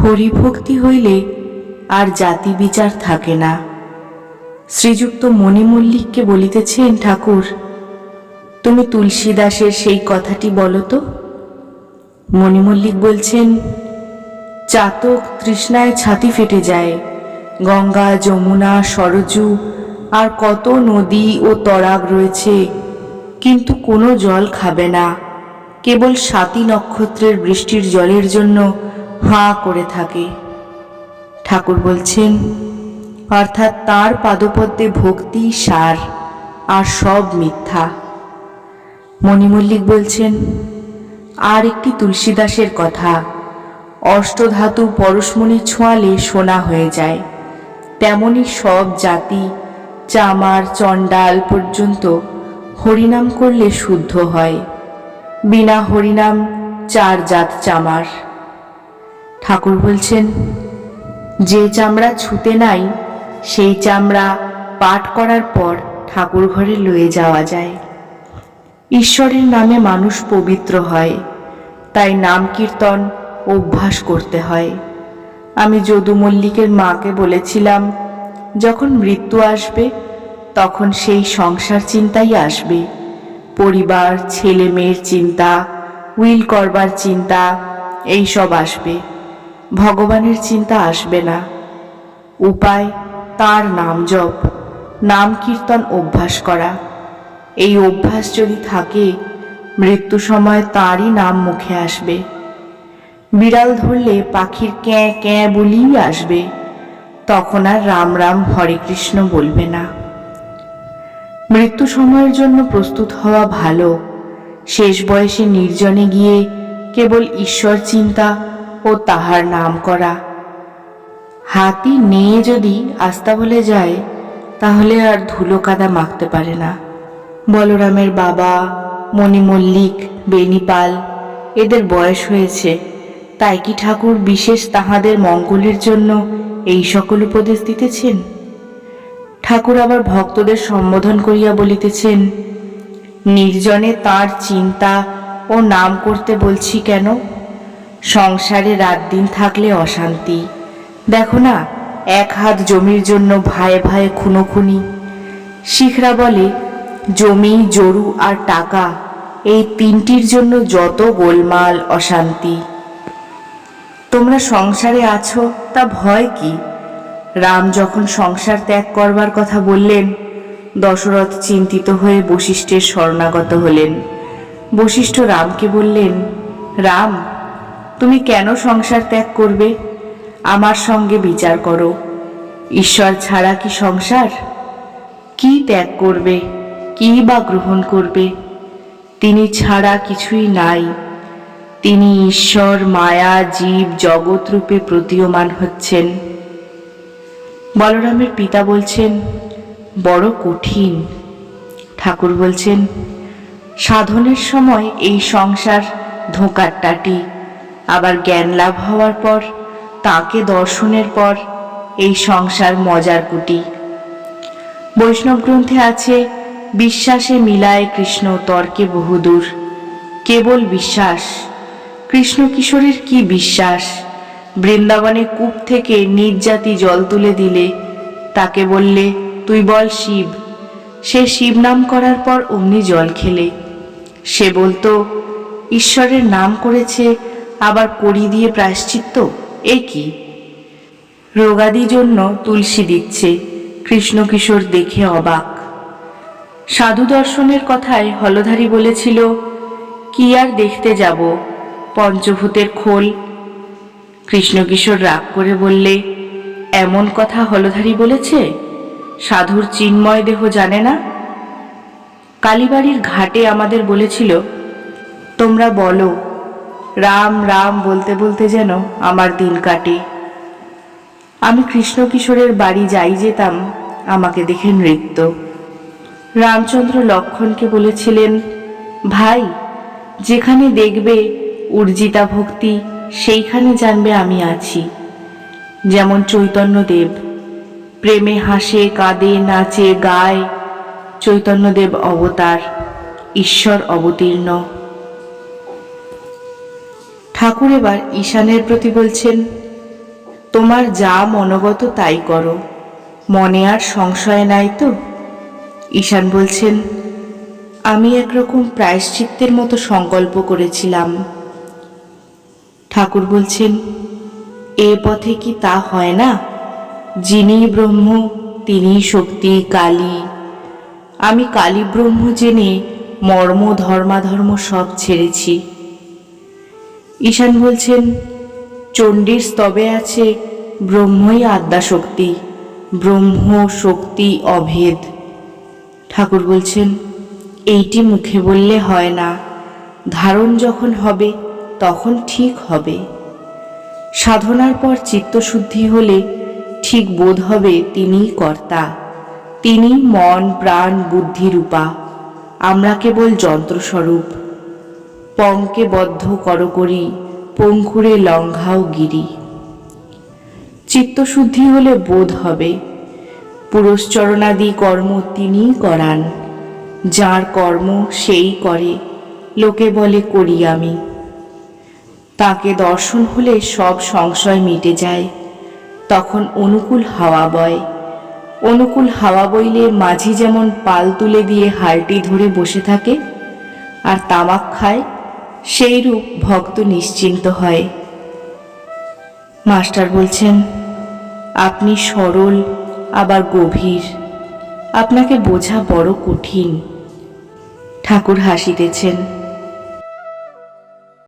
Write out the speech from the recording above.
হরিভক্তি হইলে আর জাতি বিচার থাকে না। শ্রীযুক্ত মণিমল্লিককে বলিতেছেন ঠাকুর, তুমি তুলসীদাসের সেই কথাটি বলো তো। মণিমল্লিক বলছেন, চাতক তৃষ্ণায় ছাতি ফেটে যায়, গঙ্গা, যমুনা, সরজু, আর কত নদী ও তরাগ রয়েছে, কিন্তু কোনো জল খাবে না। কেবল সাতী নক্ষত্রের বৃষ্টির জলের জন্য হাঁ করে থাকে। ঠাকুর বলছেন, অর্থাৎ তার পাদপদ্মে ভক্তি সার, আর সব মিথ্যা। মণিমল্লিক বলছেন, আর একটি তুলসীদাসের কথা, অষ্টধাতু পরশমণি ছোঁয়ালে সোনা হয়ে যায়। তেমনি সব জাতি, চামার, চণ্ডাল পর্যন্ত হরিনাম করলে শুদ্ধ হয়। বিনা হরিনাম চার জাত চামার। ঠাকুর বলছেন, যে চামড়া ছুতে নাই, সেই চামড়া পাঠ করার পর ঠাকুর ঘরে লয়ে যাওয়া যায়। ঈশ্বরের নামে মানুষ পবিত্র হয়, তাই নাম কীর্তন অভ্যাস করতে হয়। আমি যদু মল্লিকের মাকে বলেছিলাম, যখন মৃত্যু আসবে, তখন সেই সংসার চিন্তাই আসবে। পরিবার ছেলে মেয়ের চিন্তা, উইল করবার চিন্তা এই সব আসবে। ভগবানের চিন্তা আসবে না। উপায়, তার নাম জপ, নাম কীর্তন অভ্যাস করা। এই অভ্যাস যদি থাকে, মৃত্যু সময় তারই নাম মুখে আসবে। বিড়াল ধরলে পাখির ক্যাঁ ক্যাঁ বলেই আসবে। তখন আর রাম রাম হরে কৃষ্ণ বলবে না। মৃত্যু সময়ের জন্য প্রস্তুত হওয়া ভালো। শেষ বয়সে নির্জনে গিয়ে কেবল ঈশ্বর চিন্তা ও তাহার নাম করা হাতি নিয়ে যদি আস্তা বলে যায়, তাহলে আর ধুলো কাদা মাখতে পারে না। বলরামের বাবা, মণি মল্লিক বেনিপাল এদের বয়স হয়েছে। তাই কি ঠাকুর বিশেষ তাহাদের মঙ্গলের জন্য এই সকল উপদেশ দিতেছেন? ঠাকুর আবার ভক্তদের সম্বোধন করিয়া বলিতেছেন, নির্জনে তার চিন্তা ও নাম করতে বলছি কেন? সংসারে রাত দিন থাকলে অশান্তি। দেখো না, এক হাত জমির জন্য ভাইয়ে ভাইয়ে খুনোখুনি। শিখরা বলে, জমি, জরু আর টাকা, এই তিনটির জন্য যত গোলমাল অশান্তি। তোমরা সংসারে আছো, তা ভয় কি? রাম যখন সংসার ত্যাগ করবার কথা বললেন, দশরথ চিন্তিত হয়ে বশিষ্ঠের শরণাগত হলেন। বশিষ্ঠ রামকে বললেন, রাম তুমি কেন সংসার ত্যাগ করবে? আমার সঙ্গে বিচার করো। ঈশ্বর ছাড়া কি সংসার? কি ত্যাগ করবে? কি বা গ্রহণ করবে? তিনি ছাড়া কিছুই নাই। তিনি ঈশ্বর, মায়া, জীব, জগৎ রূপে প্রতীয়মান হচ্ছেন। বলরামের পিতা বলছেন, বড় কঠিন। ঠাকুর বলছেন, সাধনের সময় এই সংসার ধোঁকার টাটি আবার জ্ঞান লাভ হওয়ার পর, তাকে দর্শনের পর, এই সংসার মজার কুটি। বৈষ্ণব গ্রন্থে আছে, বিশ্বাসে মিলায় কৃষ্ণ, তর্কে বহুদূর। কেবল বিশ্বাস। কৃষ্ণ কিশোরের কি বিশ্বাস? বৃন্দাবনে কূপ থেকে নির্যাতি জল তুলে দিলে। তাকে বললে, তুই বল শিব। সে শিব নাম করার পর অমনি জল খেলে। সে বলতো, ঈশ্বরের নাম করেছে আবার করি দিয়ে প্রায়শ্চিত্ত? এ কি? রোগাদি জন্য তুলসী দিচ্ছে কৃষ্ণ কিশোর দেখে অবাক। সাধু দর্শনের কথায় হলধারী বলেছিল, কি আর দেখতে যাব, পঞ্চভূতের খোল? কৃষ্ণকিশোর রাগ করে বললে, এমন কথা হলধারী বলেছে? সাধুর চিন্ময় দেহ জানে না? কালীবাড়ির ঘাটে আমাদের বলেছিল, তোমরা বলো রাম রাম বলতে বলতে যেন আমার দিন কাটে। আমি কৃষ্ণ কিশোরের বাড়ি যাই যেতাম, আমাকে দেখে নৃত্য। রামচন্দ্র লক্ষণকে বলেছিলেন, ভাই, যেখানে দেখবে উর্জিতা ভক্তি, সেইখানে জানবে আমি আছি। যেমন চৈতন্যদেব, প্রেমে হাসে, কাঁদে, নাচে, গায়, চৈতন্যদেব অবতার, ঈশ্বর অবতীর্ণ। ঠাকুর এবার ঈশানের প্রতি বলছেন, তোমার যা মনোগত তাই করো, মনে আর সংশয় নাই তো? ঈশান বলছেন, আমি একরকম প্রায়শ্চিত্তের মতো সংকল্প করেছিলাম। ঠাকুর বলছেন, এ পথে কি তা হয় না? যিনি ব্রহ্ম, তিনি শক্তি, কালী। আমি কালী ব্রহ্ম জেনে মর্ম, ধর্মাধর্ম সব ছেড়েছি। ঈশান বলছেন, চণ্ডীর স্তবে আছে ব্রহ্মই আদ্যা শক্তি ব্রহ্ম শক্তি অভেদ। ঠাকুর বলছেন, এইটি মুখে বললে হয় না। ধারণ যখন হবে, তখন ঠিক হবে। সাধনার পর চিত্তশুদ্ধি হলে ঠিক বোধ হবে তিনিই কর্তা। তিনি মন, প্রাণ, বুদ্ধি, রূপা। আমরা কেবল যন্ত্রস্বরূপ। পঙ্কে বদ্ধ কর করি পঙ্কুরে লঙ্ঘাও গিরি। চিত্তশুদ্ধি হলে বোধ হবে। পুরস্চরণাদি কর্ম তিনিই করান। যার কর্ম সেই করে, লোকে বলে করি আমি। তাকে দর্শন হলে সব সংশয় মিটে যায়। তখন অনুকূল হাওয়া বয়। অনুকূল হাওয়া বইলে মাঝি যেমন পাল তুলে দিয়ে হালটি ধরে বসে থাকে, আর তামাক খায় সেইরূপ ভক্ত নিশ্চিন্ত হয়। মাস্টার বলছেন, আপনি সরল, আবার গভীর। আপনাকে বোঝা বড় কঠিন। ঠাকুর হাসিতেছেন।